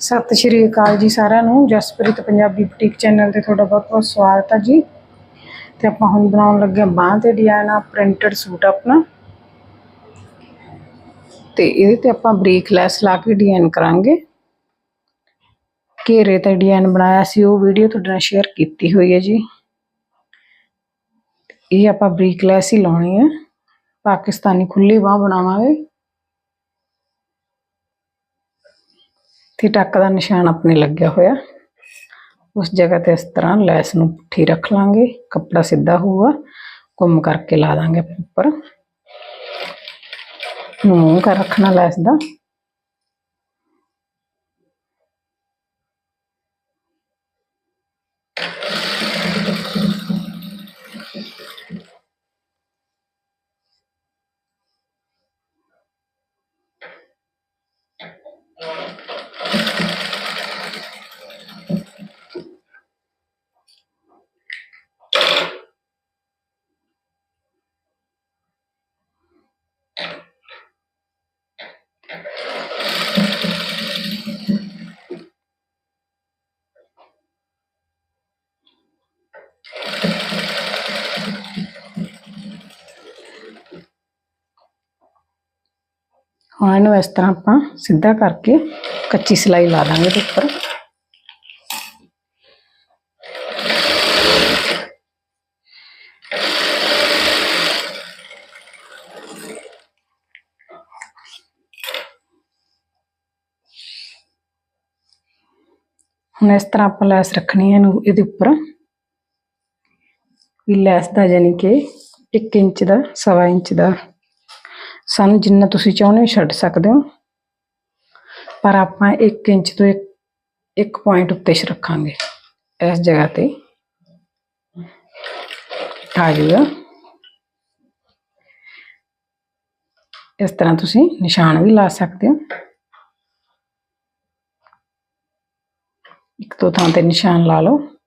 ਸਤਿ ਸ਼੍ਰੀ ਅਕਾਲ ਜੀ ਸਾਰਿਆਂ ਨੂੰ। ਜਸਪ੍ਰੀਤ ਪੰਜਾਬੀ ਬੁਟੀਕ ਚੈਨਲ ਤੇ ਤੁਹਾਡਾ ਬਹੁਤ ਬਹੁਤ ਸਵਾਗਤ ਹੈ ਜੀ। ਤੇ ਆਪਾਂ ਹੁਣ ਬਣਾਉਣ ਲੱਗੇ ਹਾਂ ਬਾਂਹ ਤੇ ਡਿਜ਼ਾਈਨ ਆ ਪ੍ਰਿੰਟਡ ਸੂਟ ਆਪਣਾ। ਤੇ ਇਹਦੇ ਤੇ ਆਪਾਂ ਬਰੀਕ ਲੈਸ ਲਾ ਕੇ ਡਿਜ਼ਾਈਨ ਕਰਾਂਗੇ। ਘੇਰੇ ਤੇ ਡਿਜ਼ਾਈਨ ਬਣਾਇਆ ਸੀ, ਉਹ ਵੀਡੀਓ ਤੁਹਾਡੇ ਨਾਲ ਸ਼ੇਅਰ ਕੀਤੀ ਹੋਈ ਹੈ ਜੀ। ਇਹ ਆਪਾਂ ਬਰੀਕ ਲੈਸ ਹੀ ਲਾਉਣੀ ਹੈ। ਪਾਕਿਸਤਾਨੀ ਖੁੱਲੀ ਬਾਂਹ ਬਣਾਵਾਂਗੇ। ਤੇ ਟੱਕ ਦਾ ਨਿਸ਼ਾਨ ਆਪਣੇ ਲੱਗਿਆ ਹੋਇਆ। ਉਸ ਜਗ੍ਹਾ ਤੇ ਇਸ ਤਰ੍ਹਾਂ ਲੈਸ ਨੂੰ ਪੁੱਠੀ ਰੱਖ ਲਾਂਗੇ, ਕੱਪੜਾ ਸਿੱਧਾ ਹੋਊਗਾ ਘੁੰਮ ਕਰਕੇ ਲਾ ਦਾਂਗੇ ਆਪਣੇ ਉੱਪਰ। ਨੂੰ ਮੂੰਹ ਕਰ ਰੱਖਣਾ ਲੈਸ ਦਾ। ਹੁਣ ਇਹਨੂੰ ਇਸ ਤਰ੍ਹਾਂ ਆਪਾਂ ਸਿੱਧਾ ਕਰਕੇ ਕੱਚੀ ਸਿਲਾਈ ਲਾ ਦਾਂਗੇ ਇਹਦੇ ਉੱਪਰ ਹੁਣ ਇਸ ਤਰ੍ਹਾਂ ਆਪਾਂ ਲੈਸ ਰੱਖਣੀ ਹੈ ਇਹਨੂੰ ਇਹਦੇ ਉੱਪਰ ਵੀ ਲੈਸ ਦਾ ਯਾਨੀ ਕਿ 1 ਇੰਚ ਦਾ ਸਵਾ ਇੰਚ ਦਾ ਸਾਨੂੰ ਜਿੰਨਾ ਤੁਸੀਂ ਚਾਹੁੰਦੇ ਹੋ ਛੱਡ ਸਕਦੇ ਹੋ। ਪਰ ਆਪਾਂ 1 ਇੰਚ ਤੋਂ 1 ਪੁਆਇੰਟ ਉੱਤੇ ਸ਼ ਰੱਖਾਂਗੇ। ਇਸ ਜਗ੍ਹਾ ਤੇ। ਆ ਜਾਊਗਾ ਇਸ ਤਰ੍ਹਾਂ ਤੁਸੀਂ ਨਿਸ਼ਾਨ ਵੀ ਲਾ ਸਕਦੇ ਹੋ। ਇੱਕ ਦੋ ਥਾਂ ਤੇ ਨਿਸ਼ਾਨ ਲਾ ਲਓ।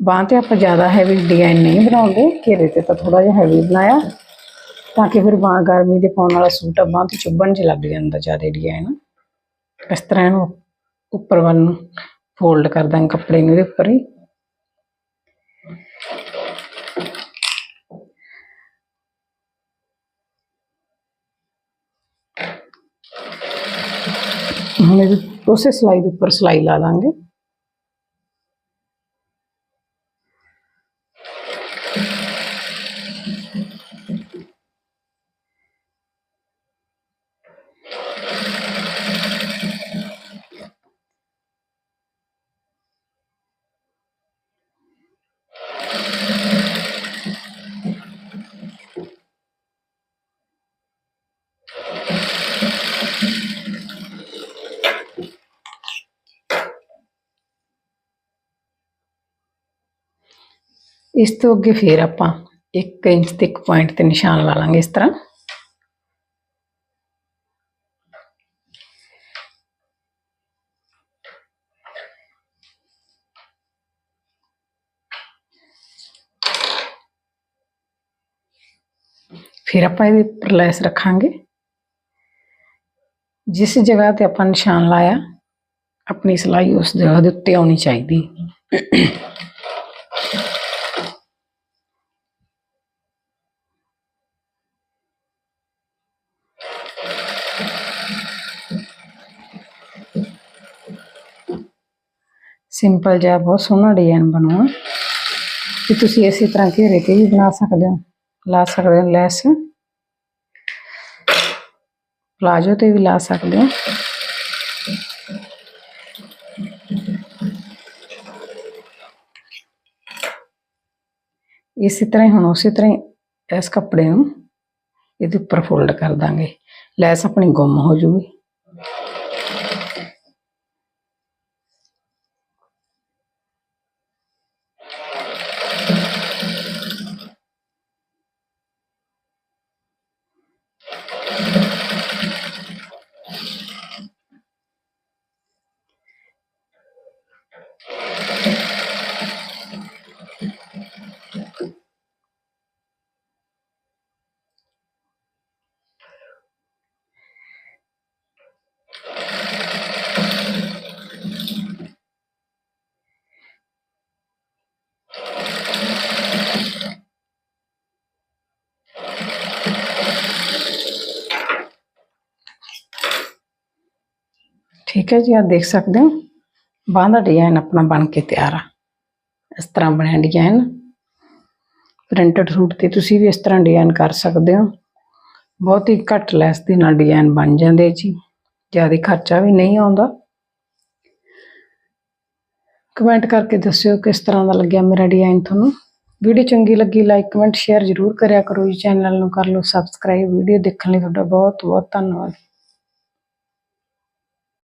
ਬਾਂਹ ਤੇ ਆਪਾਂ ਜ਼ਿਆਦਾ ਹੈਵੀ ਡਿਜ਼ਾਈਨ ਨਹੀਂ ਬਣਾਉਂਦੇ, ਘੇਰੇ ਤੇ ਤਾਂ ਥੋੜਾ ਜਿਹਾ ਹੈਵੀ ਬਣਾਇਆ, ਤਾਂ ਕਿ ਫਿਰ ਬਾਂਹ ਗਰਮੀ ਦੇ ਪਾਉਣ ਵਾਲਾ ਸੂਟ ਆ, ਬਾਂਹ ਤੇ ਚੁੱਭਣ ਚ ਲੱਗ ਜਾਂਦਾ ਜ਼ਿਆਦਾ ਡਿਜ਼ਾਈਨ ਇਸ ਤਰ੍ਹਾਂ ਇਹਨੂੰ ਉੱਪਰ ਵੱਲ ਨੂੰ ਫੋਲਡ ਕਰ ਦਾਂਗੇ ਕੱਪੜੇ ਨੂੰ ਇਹਦੇ ਉੱਪਰ ਹੀ। ਹੁਣ ਇਹ ਉਸੇ ਸਲਾਈ ਦੇ ਉੱਪਰ ਸਲਾਈ ਲਾ ਦਾਂਗੇ। ਇਸ ਤੋਂ ਅੱਗੇ ਫੇਰ ਆਪਾਂ 1 ਇੰਚ ਤੇ 1 ਪੁਆਇੰਟ ਤੇ ਨਿਸ਼ਾਨ ਲਾ ਲਾਂਗੇ ਇਸ ਤਰ੍ਹਾਂ। ਫਿਰ ਆਪਾਂ ਇਹਦੇ ਉੱਪਰ ਲੈਸ ਰੱਖਾਂਗੇ। ਜਿਸ ਜਗ੍ਹਾ ਤੇ ਆਪਾਂ ਨਿਸ਼ਾਨ ਲਾਇਆ, ਆਪਣੀ ਸਿਲਾਈ ਉਸ ਜਗ੍ਹਾ ਦੇ ਉੱਤੇ ਆਉਣੀ ਸਿੰਪਲ ਜਿਹਾ, ਬਹੁਤ ਸੋਹਣਾ ਡਿਜ਼ਾਈਨ ਬਣੂਗਾ ਕਿ ਤੁਸੀਂ ਇਸੇ ਤਰ੍ਹਾਂ ਘੇਰੇ ਤੇ ਵੀ ਬਣਾ ਸਕਦੇ ਹੋ। ਲਾ ਸਕਦੇ ਹੋ ਲੈਸ। ਪਲਾਜੋ ਤੇ ਵੀ ਲਾ ਸਕਦੇ ਹੋ। ਇਸੇ ਤਰ੍ਹਾਂ ਹੀ ਹੁਣ ਉਸੇ ਤਰ੍ਹਾਂ ਹੀ ਇਸ ਕੱਪੜੇ ਨੂੰ ਇਹਦੇ ਉੱਪਰ ਫੋਲਡ ਕਰ ਦਾਂਗੇ। ਲੈਸ ਆਪਣੀ ਗੁੰਮ ਹੋ ਜੂਗੀ। ਠੀਕ ਹੈ ਜੀ ਆ ਦੇਖ ਸਕਦੇ ਹੋ। ਬਾਂਹ ਦਾ ਡਿਜ਼ਾਈਨ ਆਪਣਾ ਬਣ ਕੇ ਤਿਆਰ ਆ। ਇਸ ਤਰ੍ਹਾਂ ਬਣਿਆ ਡਿਜ਼ਾਈਨ ਪ੍ਰਿੰਟਡ ਸੂਟ ਤੇ ਤੁਸੀਂ ਵੀ ਇਸ ਤਰ੍ਹਾਂ ਡਿਜ਼ਾਈਨ ਕਰ ਸਕਦੇ ਹੋ। ਬਹੁਤ ਹੀ ਘੱਟ ਲੈਸ ਦੇ ਨਾਲ ਡਿਜ਼ਾਈਨ ਬਣ ਜਾਂਦੇ ਜੀ। ਜ਼ਿਆਦਾ ਖਰਚਾ ਵੀ ਨਹੀਂ ਆਉਂਦਾ। ਕਮੈਂਟ ਕਰਕੇ ਦੱਸਿਓ ਕਿਸ ਤਰ੍ਹਾਂ ਦਾ ਲੱਗਿਆ ਮੇਰਾ ਡਿਜ਼ਾਈਨ ਤੁਹਾਨੂੰ। ਵੀਡੀਓ ਚੰਗੀ ਲੱਗੀ ਲਾਈਕ ਕਮੈਂਟ ਸ਼ੇਅਰ ਜ਼ਰੂਰ ਕਰਿਆ ਕਰੋ ਜੀ। ਚੈਨਲ ਨੂੰ ਕਰ ਲਓ ਸਬਸਕ੍ਰਾਈਬ ਵੀਡੀਓ ਦੇਖਣ ਲਈ ਤੁਹਾਡਾ ਬਹੁਤ ਬਹੁਤ ਧੰਨਵਾਦ।